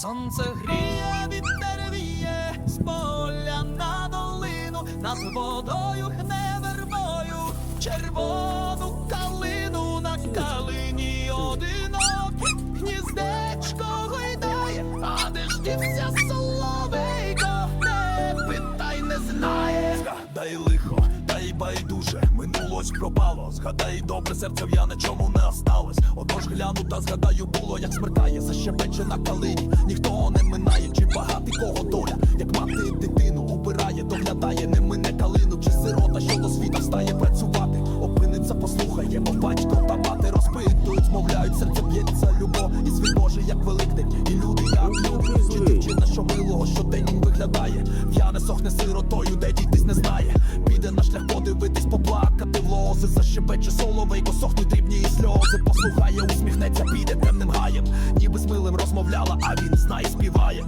Сонце гріє, вітер віє, з поля на долину, над водою гне вербою, червону калину на калині одиноке, гніздечко гойдає, а де ж дівся соловейко, не питай, не знає. Згадай лихо, та й байдуже, минулось пропало. Згадай добре, серце я нічому не осталось. Отож гляну та згадаю, було, як смеркає, защебече на калині. Ніхто не минає, чи багатий кого доля, як мати дитину убирає, доглядає, не мине калину, чи сирота, що до світа встає працювати. Опиниться, послухає, бо батько та мати розпитують, змовляють, серце б'ється любов, і свій Боже, як великдень, і люди, як люди, чи дівчина, що милого щодень виглядає, в'яне сохне сиротою, де дійтись не знає. Піде на шлях подивитись, поплакати в лози, защебече соловейко, сохнуть дрібні і сльози. Послухає, знає.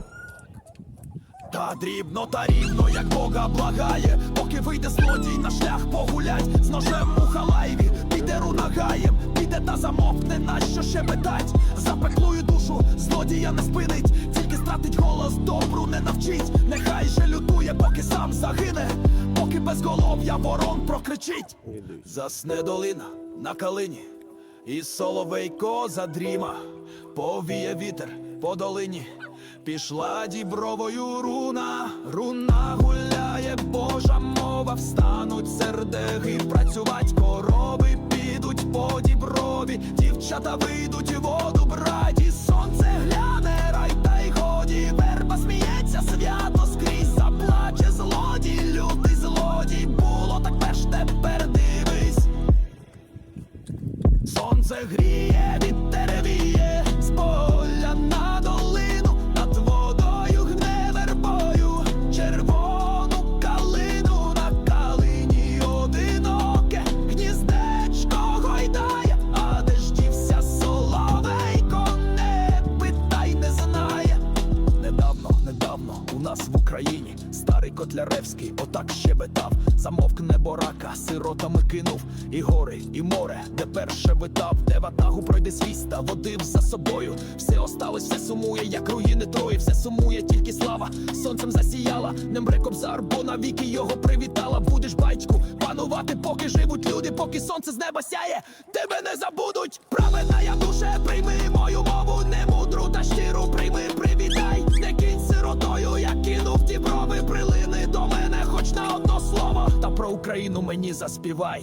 Та дрібно та рівно, як Бога благає, поки вийде злодій на шлях погулять, з ножем у халайві, піде рунагаєм, піде та замовкне, нащо ще питать, запеклую душу, злодія не спинить, тільки стратить голос, добру не навчить, нехай же лютує, поки сам загине, поки безголов'я ворон прокричить. Засне долина на калині, і соловейко задріма, повіє вітер по долині. Пішла дібровою руна, руна гуляє, Божа мова, встануть сердеги, працювать корови, підуть по діброві, дівчата вийдуть воду браті, сонце гляне, рай та й годі, верба сміється, свято скрізь заплаче злодій, лютий злодій, було так перш тепер дивись. Сонце гріє, Котляревський отак щебетав, замовкне борака, сиротами кинув і гори, і море, де перше витав, де ватагу пройде свіста, водив за собою. Все осталось, все сумує, як руїни трої, все сумує, тільки слава сонцем засіяла, не мре кобзар, бо навіки його привітала. Будеш батьку, панувати, поки живуть люди, поки сонце з неба сяє, тебе не забудуть. Праведна я душе, прийми мою мову, Україну мені заспівай.